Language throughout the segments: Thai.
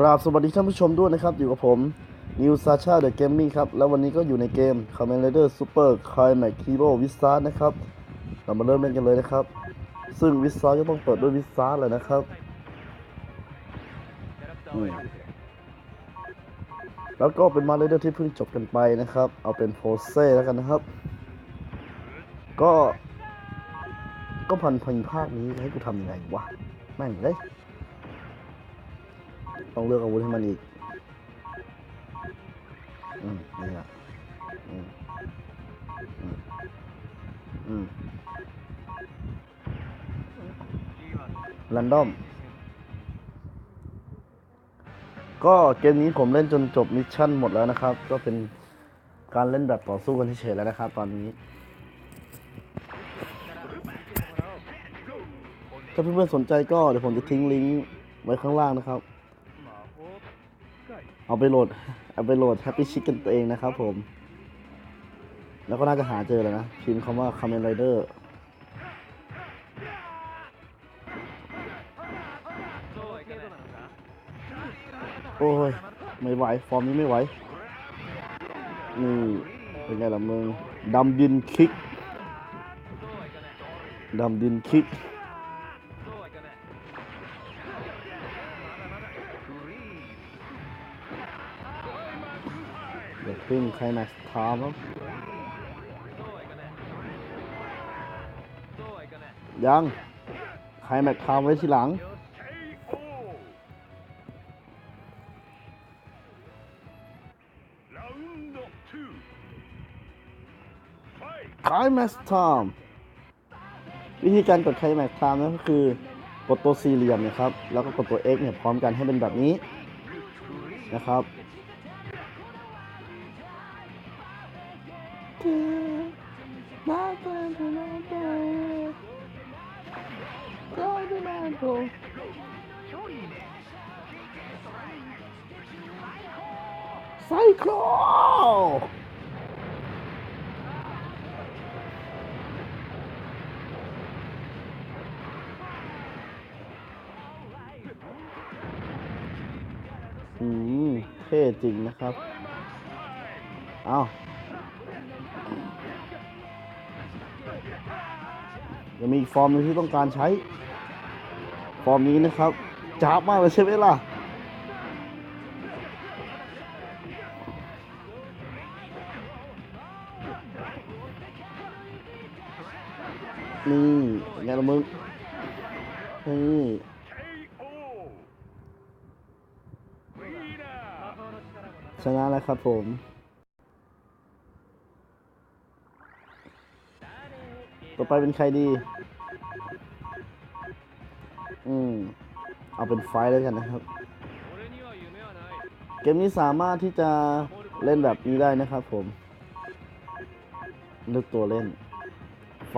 กราบสวัสดีท่านผู้ชมด้วยนะครับ อยู่กับผมนิวซาชาเดอะเกมมิ่งครับ แล้ววันนี้ก็อยู่ในเกม Kamen Rider Super Climax Hero w i z a r d นะครับ เรามาเริ่มเล่นกันเลยนะครับ ซึ่งวิซาร์ก็ต้องเปิดด้วยวิซาร์เลยนะครับแล้วก็เป็นมาเรเดอร์ที่เพิ่งจบกันไปนะครับ เอาเป็นโฟเซ่แล้วกันนะครับ ก็ ก็พันพันภาคนี้ให้กูทำยังไงวะแม่งเลย ต้องเลือกอาวุธให้มันอีก อืมนี่แหละอืมอืมอืมรันดอม ก็เกมนี้ผมเล่นจนจบมิชชั่นหมดแล้วนะครับ ก็เป็นการเล่นแบบต่อสู้กันเฉยๆแล้วนะครับ ตอนนี้ ถ้าเพื่อนๆสนใจก็เดี๋ยวผมจะทิ้งลิงก์ไว้ข้างล่างนะครับ เอาไปโหลด เอาไปโหลด Happy Chick กันตัวเองนะครับผม แล้วก็น่าจะหาเจอแล้วนะ พิมพ์คำว่า Kamen Rider โอ้ย ไม่ไหว ฟอร์มนี้ไม่ไหว นี่เป็นไงล่ะมึงดำดินคิกดำดินคิก พึ่งใครแม็กซ์ทามครับยังใครแม็กซ์ทามไว้ทีหลัง คลายแม็กซ์ไทม์วิธีการกดคลายแม็กซ์ไทม์นั่นก็คือกดตัวสี่เหลี่ยมนะครับ แล้วก็กดตัว X เนี่ยพร้อมกันให้เป็นแบบนี้นะครับ ไซโคลอืมเท่จริงนะครับ เอา ยังมีอีกฟอร์มนึงที่ต้องการใช้ ฟอร์มนี้นะครับจ้าบมากเลยใช่ไหมล่ะนี่ไงละมึงนี่ชนะแล้วครับผม ต่อไปเป็นใครดี อืม เอาเป็นไฟแล้วกันนะครับ เกมนี้สามารถที่จะเล่นแบบนี้ได้นะครับผมเลือกตัวเล่น ไฟ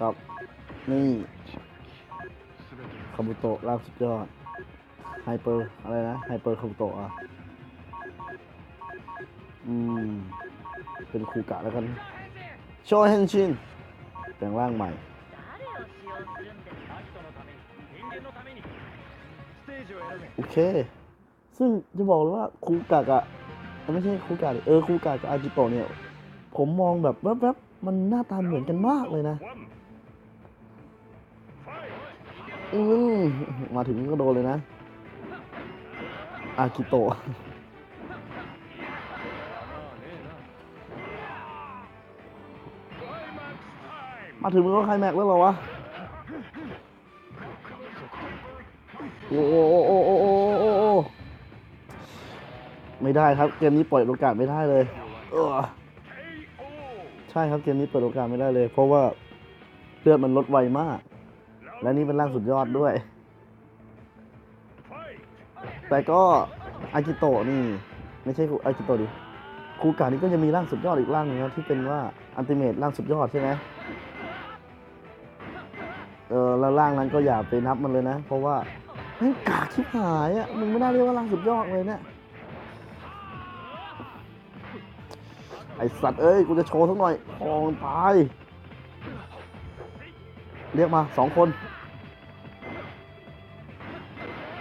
กับ นี่คาบุโตะลาสุดยอดไฮเปอร์ อะไรนะไฮเปอร์คาบุโตะอะ อืม เป็นคูกะแล้วกัน โชเฮนชินแปลงร่างใหม่ โอเค ซึ่งจะบอกเลยว่าคูกะกะไม่ใช่คูกะดิเออคูกะกับอาจิโตะเนี่ย ผมมองแบบแวบๆ มันหน้าตาเหมือนกันมากเลยนะ อืมมาถึงก็โดนเลยนะ อากิโตะ มาถึงมึงก็ไคลแม็กแล้วเหรอวะ โอ้โอ้โอ้โอ้โอ้โอ้โอ้ไม่ได้ครับ เกมนี้ปล่อยโอกาสไม่ได้เลยเออใช่ครับเกมนี้เปิดโอกาสไม่ได้เลย เพราะว่าเลือดมันลดไวมาก และนี่เป็นร่างสุดยอดด้วย แต่ก็อากิโตะนี่ ไม่ใช่อากิโตะดิคูกานี่ก็จะมีร่างสุดยอดอีกร่างหนึงนะที่เป็นว่าอันติเมตร่างสุดยอดใช่ไหม เออแล้วร่างนั้นก็อย่าไปนับมันเลยนะ เพราะว่าม่งกากชิบหายอะมึงไม่น่าเรียกว่าร่างสุดยอดเลยเนี่ยไอสัตว์เอ้ยกูจะโชว์สักหน่อยพองตายเรียกมาสองคน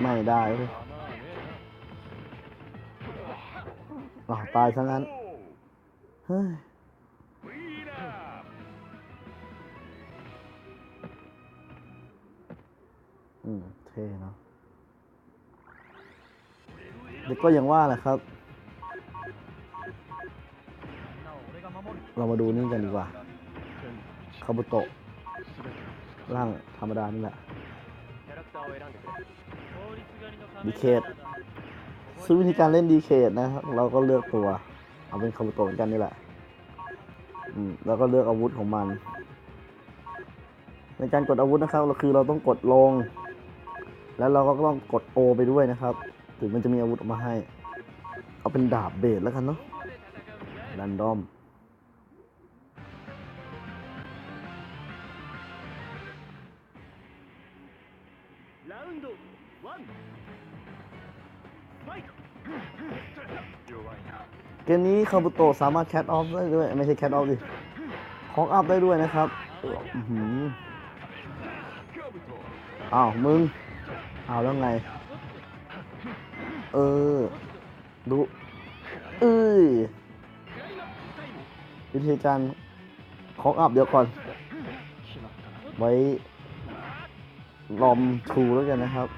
ไม่ได้เว้ยตายซะงั้นเฮ้ย เท่เนาะเด็กก็ยังว่าแหละครับ เรามาดูนี่กันดีกว่าคาบุโตะร่างธรรมดานี่แหละดีเคทซึ่งวิธีการเล่นดีเคทนะครับเราก็เลือกตัว เอาเป็นคาบุโตะเหมือนกันนี่แหละอืมแล้วก็เลือกอาวุธของมัน ในการกดอาวุธนะครับเราคือเราต้องกดลง แล้วเราก็ต้องกดโอไปด้วยนะครับ ถึงมันจะมีอาวุธออกมาให้ เอาเป็นดาบเบสแล้วกันเนาะรันดอมเกมนี้คาบุโตสามารถแคทออฟได้ด้วย ไม่ใช่แคทออฟดิของอัพได้ด้วยนะครับอ้าวมึง เอาแล้วไง เออ ดูเอ้วิธีการของอับเดี๋ยวก่อน ไว้ลอมทูแล้วกันนะครับ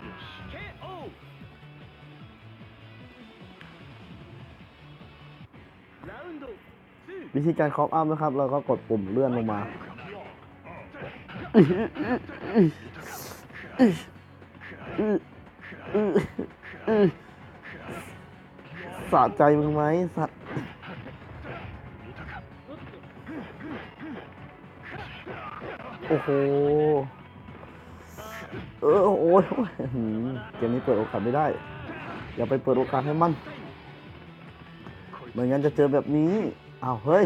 วิธีการคอปอัพนะครับ เราก็กดปุ่มเลื่อนลงมา สะใจมึงไหมสัตว์โอ้โห เออโอ้ยเกมนี้เปิดโอกาสไม่ได้ อย่าไปเปิดโอกาสให้มันไม่งั้นจะเจอแบบนี้ อ้าว เฮ้ย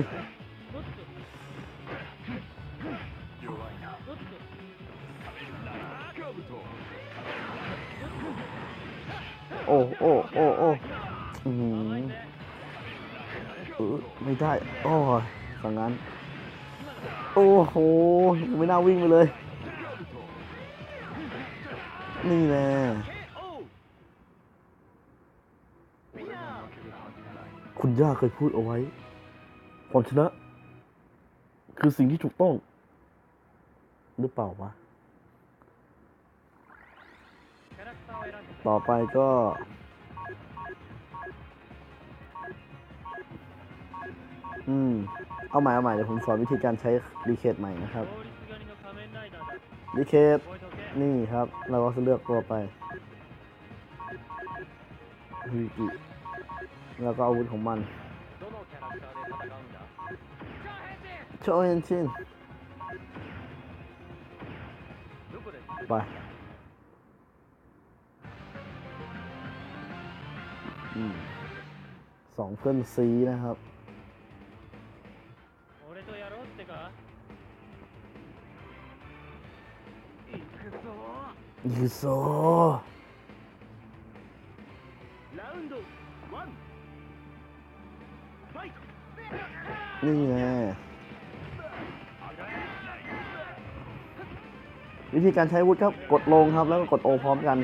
อ้โอ้โอ้โอ้อือหือเออไม่ได้ โอ้ยสังงั้น โอ้โห ไม่น่าวิ่งไปเลย นี่แน่ KO คุณย่าเคยพูดเอาไว้ความชนะ คือสิ่งที่ถูกต้อง หรือเปล่าวะ ต่อไปก็ อืม เอาใหม่เอาใหม่เดี๋ยวผมสอนวิธีการใช้ดีเคทใหม่นะครับดีเคทนี่ครับ เราก็จะเลือกตัวไปแล้วก็อาวุธของมันโชเอนชินไป สองเพื่อนซีนะครับ ยิโซ่นี่ไงวิธีการใช้วุฒิครับ กดลงครับแล้วก็กดโอพร้อมกัน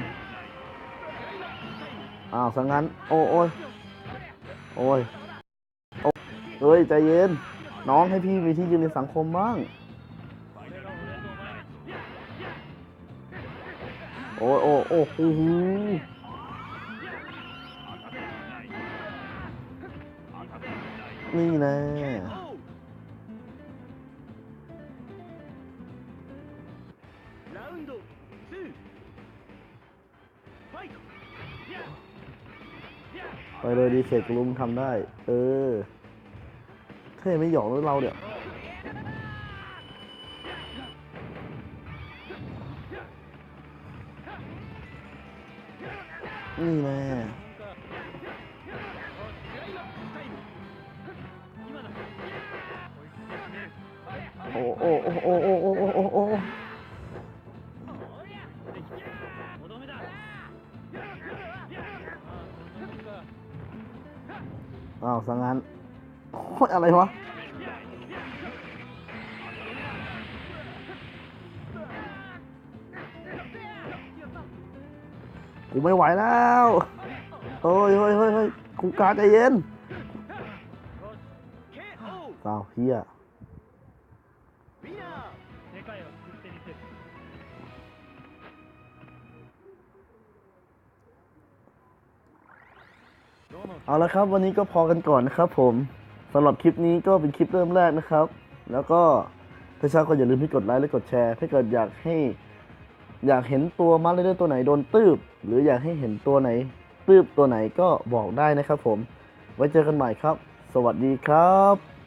อ้าวสังงั้น โอ้โอ้ยโอ้ยโอ้เฮ้ย ใจเย็น น้องให้พี่มีที่ยืนในสังคมบ้าง โอ้ยโอ้โอ้โอ้โหนี่แน่ เลยดีเสกลุมทำได้ เออเท่ไม่หยอกเลยเราเนี่ยวนี่แน่โอ้โอ้โอ้โอ้โอ้โอ้โอ้ อ้าวสังงานโอ้ยอะไรวะกูไม่ไหวแล้วเฮ้ยเฮ้ยเฮ้ยเฮ้ยกูกาใจเย็น KO สาวเฮีย เอาละครับ วันนี้ก็พอกันก่อนนะครับ ผมสำหรับคลิปนี้ก็เป็นคลิปเริ่มแรกนะครับ แล้วก็ถ้าชอบก็อย่าลืมที่กดไลค์และกดแชร์ ถ้าเกิดอยากให้ อยากเห็นตัวมาร์เลเดอร์ตัวไหนโดนตืบหรืออยากให้เห็นตัวไหนตืบตัวไหนก็บอกได้นะครับ ผม ไว้เจอกันใหม่ครับ สวัสดีครับ